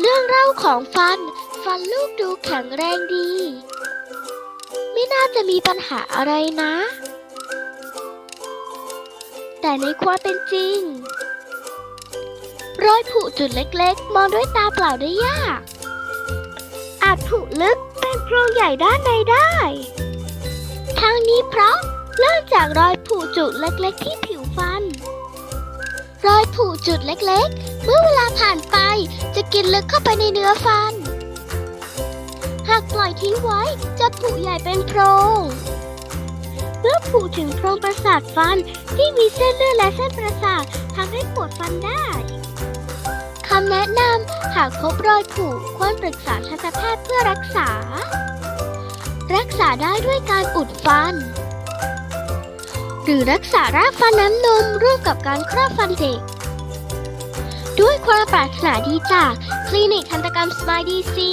เรื่องเล่าของฟัน ฟันลูกดูแข็งแรงดี ไม่น่าจะมีปัญหาอะไรนะ แต่ในความเป็นจริง รอยผุจุดเล็กๆ มองด้วยตาเปล่าได้ยาก อาจผุลึกเป็นโพรงใหญ่ด้านในได้ทางนี้เพราะเนื่องจากรอยผุจุดเล็กๆ ที่ผิวฟัน รอยผุจุดเล็กๆ เมื่อเวลาผ่านไป ลึกเข้าไปในเนื้อฟัน หากปล่อยทิ้งไว้จะผุใหญ่เป็นโพรง เมื่อผุถึงโพรงประสาทฟันที่มีเส้นเลือดและเส้นประสาททำให้ปวดฟันได้คำแนะนำหากพบรอยผุควรปรึกษาทันตแพทย์เพื่อรักษา รักษาได้ด้วยการอุดฟัน หรือรักษารากฟันน้ำนมร่วมกับการครอบฟันเด็ก ด้วยความปรารถนาดีจาก คลินิกทันตกรรมสมายดีซี